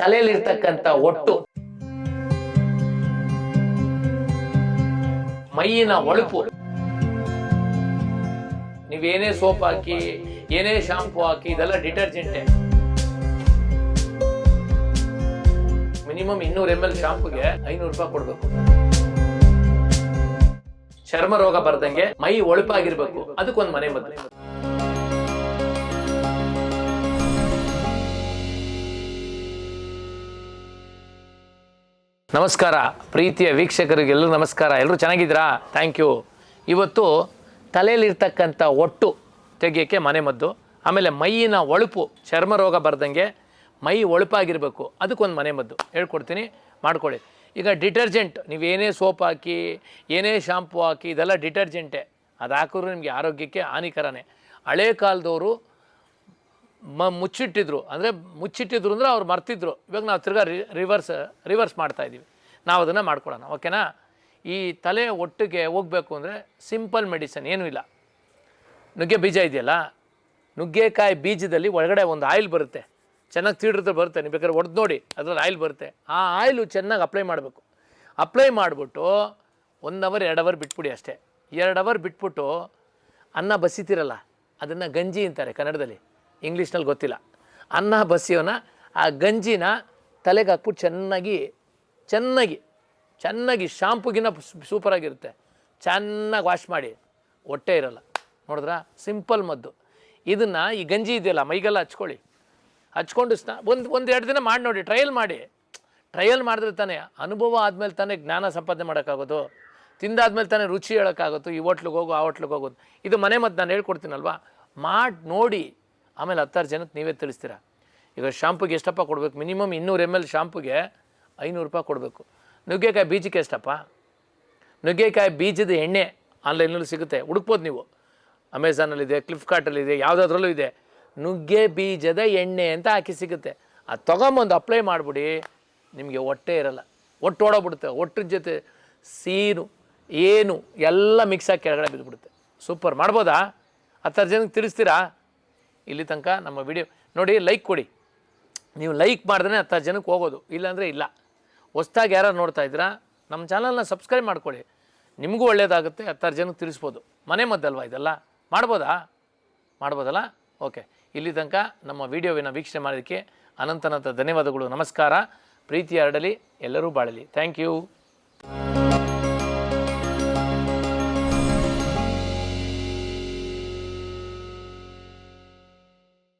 ತಲೆಯಲ್ಲಿರ್ತಕ್ಕಂಥ ಒಟ್ಟು. ಮೈಯಿನ ಒಳಪು. ನೀವೇನೇ ಸೋಪ್ ಹಾಕಿ, ಏನೇ ಶಾಂಪು ಹಾಕಿ, ಇದೆಲ್ಲ ಡಿಟರ್ಜೆಂಟ್. ಮಿನಿಮಮ್ ಇನ್ನೂರು ಎಂ ಎಲ್ ಶಾಂಪುಗೆ ಐನೂರು ರೂಪಾಯಿ ಕೊಡ್ಬೇಕು. ಚರ್ಮ ರೋಗ ಬರ್ದಂಗೆ ಮೈ ಒಳಪಾಗಿರ್ಬೇಕು. ಅದಕ್ಕೊಂದು ಮನೆ ಮದ್ದು. ನಮಸ್ಕಾರ. ಪ್ರೀತಿಯ ವೀಕ್ಷಕರಿಗೆಲ್ಲರೂ ನಮಸ್ಕಾರ. ಎಲ್ಲರೂ ಚೆನ್ನಾಗಿದ್ದೀರಾ? ಥ್ಯಾಂಕ್ ಯು ಇವತ್ತು ತಲೆಯಲ್ಲಿರ್ತಕ್ಕಂಥ ಒಟ್ಟು ತೆಗೆಯೋಕ್ಕೆ ಮನೆ ಮದ್ದು, ಆಮೇಲೆ ಮೈಯಿನ ಒಳುಪು, ಚರ್ಮ ರೋಗ ಬರ್ದಂಗೆ ಮೈ ಒಳುಪಾಗಿರಬೇಕು. ಅದಕ್ಕೊಂದು ಮನೆ ಮದ್ದು. ಹೇಳ್ಕೊಡ್ತೀನಿ. ಮಾಡ್ಕೊಳ್ಳಿ. ಈಗ ಡಿಟರ್ಜೆಂಟ್ ನೀವೇನೇ ಸೋಪ್ ಹಾಕಿ, ಏನೇ ಶಾಂಪು ಹಾಕಿ, ಇದೆಲ್ಲ ಡಿಟರ್ಜೆಂಟೇ. ಅದು ಹಾಕಿದ್ರು ನಿಮಗೆ ಆರೋಗ್ಯಕ್ಕೆ ಹಾನಿಕರನೇ. ಹಳೆ ಕಾಲದವರು ಮ ಮುಚ್ಚಿಟ್ಟಿದ್ರು. ಅಂದರೆ ಮುಚ್ಚಿಟ್ಟಿದ್ರು ಅಂದರೆ ಅವ್ರು ಮರ್ತಿದ್ರು. ಇವಾಗ ನಾವು ತಿರ್ಗಾ ರಿ ರಿವರ್ಸ್ ರಿವರ್ಸ್ ಮಾಡ್ತಾ ಇದ್ದೀವಿ ನಾವು ಅದನ್ನು ಮಾಡ್ಕೊಳ್ಳೋಣ ಓಕೆನಾ? ಈ ತಲೆ ಒಟ್ಟಿಗೆ ಹೋಗಬೇಕು ಅಂದರೆ ಸಿಂಪಲ್ ಮೆಡಿಸನ್ ಏನೂ ಇಲ್ಲ. ನುಗ್ಗೆ ಬೀಜ ಇದೆಯಲ್ಲ, ನುಗ್ಗೆಕಾಯಿ ಬೀಜದಲ್ಲಿ ಒಳಗಡೆ ಒಂದು ಆಯಿಲ್ ಬರುತ್ತೆ. ಚೆನ್ನಾಗಿ ತೀಡಿದ್ರೆ ಬರುತ್ತೆ. ನೀವು ಬೇಕಾದ್ರೆ ಒಡೆದು ನೋಡಿ, ಅದರಲ್ಲಿ ಆಯಿಲ್ ಬರುತ್ತೆ. ಆ ಆಯಿಲು ಚೆನ್ನಾಗಿ ಅಪ್ಲೈ ಮಾಡಬೇಕು. ಅಪ್ಲೈ ಮಾಡಿಬಿಟ್ಟು ಒನ್ ಅವರ್ ಎರಡು ಅವರ್ ಬಿಟ್ಬಿಡಿ ಅಷ್ಟೇ. ಎರಡು ಅವರ್ ಬಿಟ್ಬಿಟ್ಟು ಅನ್ನ ಬಸಿತಿರಲ್ಲ, ಅದನ್ನು ಗಂಜಿ ಅಂತಾರೆ ಕನ್ನಡದಲ್ಲಿ. ಇಂಗ್ಲೀಷ್ನಲ್ಲಿ ಗೊತ್ತಿಲ್ಲ. ಅನ್ನ ಬಸಿಯೋನ ಆ ಗಂಜಿನ ತಲೆಗೆ ಹಾಕ್ಬಿಟ್ಟು ಚೆನ್ನಾಗಿ ಚೆನ್ನಾಗಿ ಚೆನ್ನಾಗಿ ಶಾಂಪುಗಿನ ಸೂಪರಾಗಿರುತ್ತೆ. ಚೆನ್ನಾಗಿ ವಾಶ್ ಮಾಡಿ. ಹೊಟ್ಟೆ ಇರಲ್ಲ. ನೋಡಿದ್ರಾ? ಸಿಂಪಲ್ ಮದ್ದು. ಇದನ್ನು ಈ ಗಂಜಿ ಇದೆಯಲ್ಲ, ಮೈಗೆಲ್ಲ ಹಚ್ಕೊಳ್ಳಿ. ಹಚ್ಕೊಂಡು ಸ್ನಾ, ಒಂದು ಒಂದು ಎರಡು ದಿನ ಮಾಡಿ ನೋಡಿ, ಟ್ರಯಲ್ ಮಾಡಿ. ಟ್ರಯಲ್ ಮಾಡಿದ್ರೆ ತಾನೇ ಅನುಭವ ಆದಮೇಲೆ ತಾನೇ ಜ್ಞಾನ ಸಂಪಾದನೆ ಮಾಡೋಕ್ಕಾಗೋದು. ತಿಂದಾದ್ಮೇಲೆ ತಾನೇ ರುಚಿ ಹೇಳೋಕ್ಕಾಗುತ್ತೋ ಈ ಹೋಟ್ಲಿಗೆ ಹೋಗು, ಆ ಹೋಟ್ಲಿಗೆ ಹೋಗೋದು ಇದು ಮನೆ ಮದ್ದು ನಾನು ಹೇಳ್ಕೊಡ್ತೀನಲ್ವಾ? ಮಾಡಿ ನೋಡಿ. ಆಮೇಲೆ ಹತ್ತಾರು ಜನಕ್ಕೆ ನೀವೇ ತಿಳಿಸ್ತೀರಾ? ಈಗ ಶಾಂಪುಗೆ ಎಷ್ಟಪ್ಪ ಕೊಡಬೇಕು? ಮಿನಿಮಮ್ ಇನ್ನೂರು ಎಂ ಎಲ್ ಶಾಂಪುಗೆ ಐನೂರು ರೂಪಾಯಿ ಕೊಡಬೇಕು. ನುಗ್ಗೆಕಾಯಿ ಬೀಜಕ್ಕೆ ಎಷ್ಟಪ್ಪ? ನುಗ್ಗೆಕಾಯಿ ಬೀಜದ ಎಣ್ಣೆ ಆನ್ಲೈನಲ್ಲಿ ಸಿಗುತ್ತೆ. ಹುಡುಕ್ಬೋದು ನೀವು. ಅಮೆಝಾನಲ್ಲಿದೆ ಫ್ಲಿಪ್ಕಾರ್ಟಲ್ಲಿದೆ, ಯಾವುದಾದ್ರಲ್ಲೂ ಇದೆ. ನುಗ್ಗೆ ಬೀಜದ ಎಣ್ಣೆ ಅಂತ ಹಾಕಿ ಸಿಗುತ್ತೆ. ಅದು ತೊಗೊಂಬಂದು ಅಪ್ಲೈ ಮಾಡಿಬಿಡಿ. ನಿಮಗೆ ಹೊಟ್ಟೆ ಇರಲ್ಲ. ಒಟ್ಟು ಓಡೋಗ್ಬಿಡುತ್ತೆ. ಒಟ್ಟ್ರ ಜೊತೆ ಸೀನು, ಏನು ಎಲ್ಲ ಮಿಕ್ಸ್ ಆಗಿ ಕೆಳಗಡೆ ಬಿದ್ದುಬಿಡುತ್ತೆ ಸೂಪರ್. ಮಾಡ್ಬೋದಾ? ಹತ್ತಾರು ಜನಕ್ಕೆ ತಿಳಿಸ್ತೀರಾ? ಇಲ್ಲಿ ತನಕ ನಮ್ಮ ವಿಡಿಯೋ ನೋಡಿ ಲೈಕ್ ಕೊಡಿ. ನೀವು ಲೈಕ್ ಮಾಡಿದ್ರೆ ಹತ್ತಾರು ಜನಕ್ಕೆ ಹೋಗೋದು. ಇಲ್ಲಾಂದರೆ ಇಲ್ಲ. ಹೊಸ್ದಾಗಿ ಯಾರು ನೋಡ್ತಾ ಇದ್ದೀರಾ, ನಮ್ಮ ಚಾನಲ್ನ ಸಬ್ಸ್ಕ್ರೈಬ್ ಮಾಡ್ಕೊಳ್ಳಿ ನಿಮಗೂ ಒಳ್ಳೆಯದಾಗುತ್ತೆ ಹತ್ತಾರು ಜನಕ್ಕೆ ತಿಳಿಸ್ಬೋದು. ಮನೆ ಮದ್ದಲ್ವಾ ಇದೆಲ್ಲ? ಮಾಡ್ಬೋದಾ? ಮಾಡ್ಬೋದಲ್ಲ? ಓಕೆ ಇಲ್ಲಿ ತನಕ ನಮ್ಮ ವಿಡಿಯೋವಿನ ವೀಕ್ಷಣೆ ಮಾಡೋದಕ್ಕೆ ಅನಂತನಂತ ಧನ್ಯವಾದಗಳು. ನಮಸ್ಕಾರ. ಪ್ರೀತಿ ಹರಡಲಿ, ಎಲ್ಲರೂ ಬಾಳಲಿ. Thank you